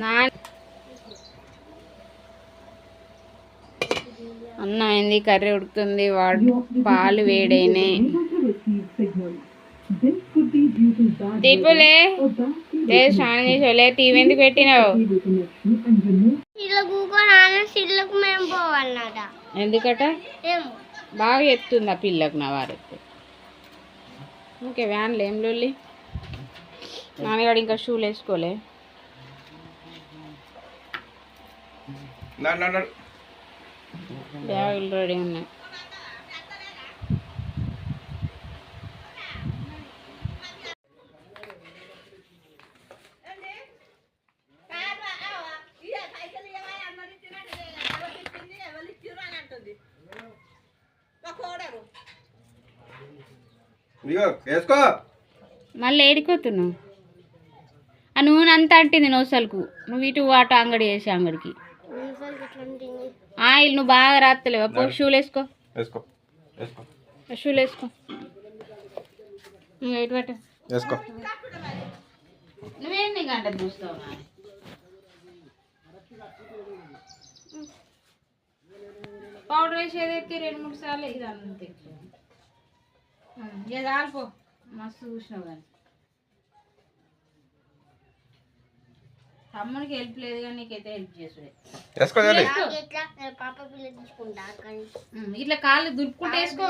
నా అన్నం అయింది కర్రీ ఉడుకుతుంది వాడు పాలు వేడైనాయి. దీపులే లేదు స్నానం చేసేలే టీవీ ఎందుకు పెట్టినావు? ఎందుకట? బాగా ఎత్తుంది ఆ పిల్లకు నా వారు ఓకే వ్యాన్లు ఏం లొల్లి? నాన్నగాడు ఇంకా షూలు వేసుకోలే. బ్యాగులు రెడీ ఉన్నాయి. వేసుకో. మళ్ళీ ఏడిపోతున్నావు అంతా అంటింది నోసలకు. నువ్వు ఇటు అటు అంగడి చేసి అంగడికి. ఆయిల్ నువ్వు బాగా రాత్తలేవు? అప్పుడు షూలు వేసుకో. షూలు వేసుకో. నువ్వు ఎటు పెట్టు? వేసుకో. నువ్వేం నీ గంట చూస్తావు పౌడర్ వేసేది ఎత్తి రెండు మూడు సార్లు ఇది అంతే ఇక చాలిపో మస్తు చూసినావు కానీ. తమ్మునికి హెల్ప్ లేదు కానీ నీకైతే హెల్ప్ చేసుడే ఇట్లా కాళ్ళు దులుపుకుంటే వేసుకో.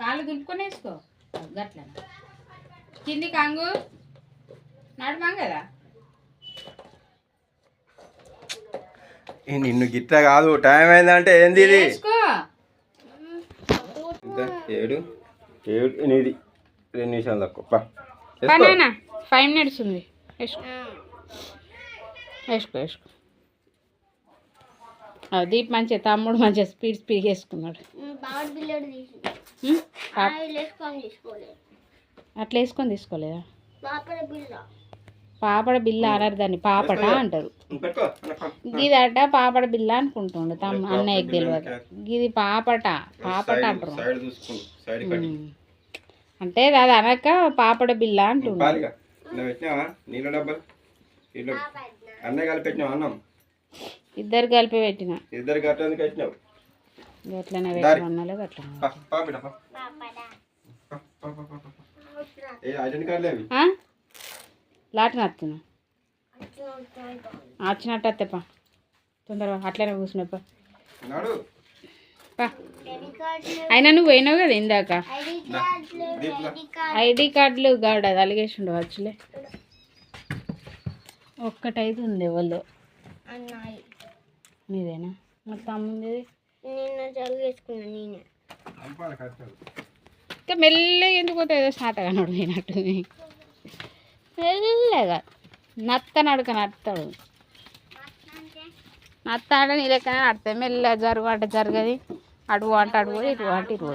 కాళ్ళు దులుపుకొని వేసుకో. గట్ల కింది కంగు. నడమాం కదా నిన్ను గిట్ట కాదు టైం అయిందంటే ఏంది ఇది? ఏడు ఏడు ఎనిమిది. రెండు నిమిషాలు తక్కువ. ఫైవ్ మినిట్స్ ఉంది. వేసుకో వేసుకో. దీప్ మంచిగా తమ్ముడు మంచిగా స్పీడ్ స్పీడ్ వేసుకున్నాడు. అట్లా వేసుకొని తీసుకోలేదా? పాపడ బిల్ల అనరు దాన్ని పాపట అంటారు. గిదట పాపడ బిల్ల అనుకుంటుండు తమ్ము అన్నయ్యకి తెలియదు గిది పాపట పాపట అంటారు. సైడ్ చూసుకో సైడ్ కట్టి. ఉమ్. అంటే అది అనక పాపడ బిల్ల అంటుండు. అన్నయ్య కలిపి పెట్టినావా అన్నం? ఇద్దరు కలిపి పెట్టిన. ఇద్దరు గట్ట పెట్టినావు? ఎట్లనే పెట్టమన్నాలే అట్లా పా, పా బిడ్డ, పా. పా, పా, పా, పా, పా. ఏ ఐడెంటి కార్డులు అవి లాటన వస్తున్నా వచ్చినట్టు వస్తేపా తొందరగా అట్లనే కూర్చున్నాపా నాడు. పా. అయినా నువ్వు పోయినావు కదా ఇందాక? ఐడి కార్డులు కార్డు గాడు అది అలిగేసి ఉండవచ్చులే ఒక్కటైతే ఉంది ఎవరు అన్నాయి. నీదేనా? మరి తమ్ముంది. నిన్న నేనే. ఇంకా మెల్లగా ఎందుకు పోతే ఏదో శాతగా నడిపోయినట్టు మెల్లగా. నత్త నడక నడతాడు నత్త అంటే నీ లెక్కనే నడతాయి మెల్లగా జరుగు అంటే జరగది. అడుగు అంటే అడుగు ఇటు అంటే ఇటు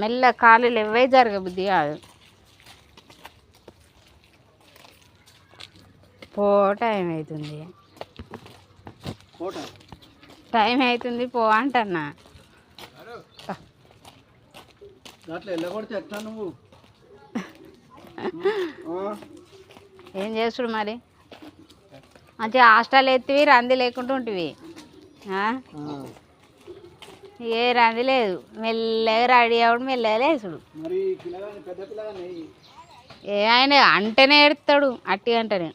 మెల్ల కాళ్ళు ఎవ్వే జరగ బుద్ధి కాదు. పో టైం అవుతుంది టైం అవుతుంది పో అంటన్నా నువ్వు? ఏం చేస్తుడు మరి? మంచిగా హాస్టల్ ఎత్తివి రంది లేకుండా ఉంటివి? ఏ రంది లేదు. మెల్లగా రెడీ అవ్వడు మెల్లగా పిల్లగాని ఏ ఆయన అంటేనే ఎడతాడు అట్టి అంటేనే.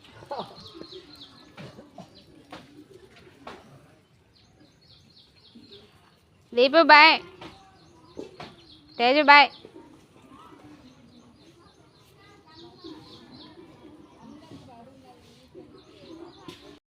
Leave a bite. There's a bite.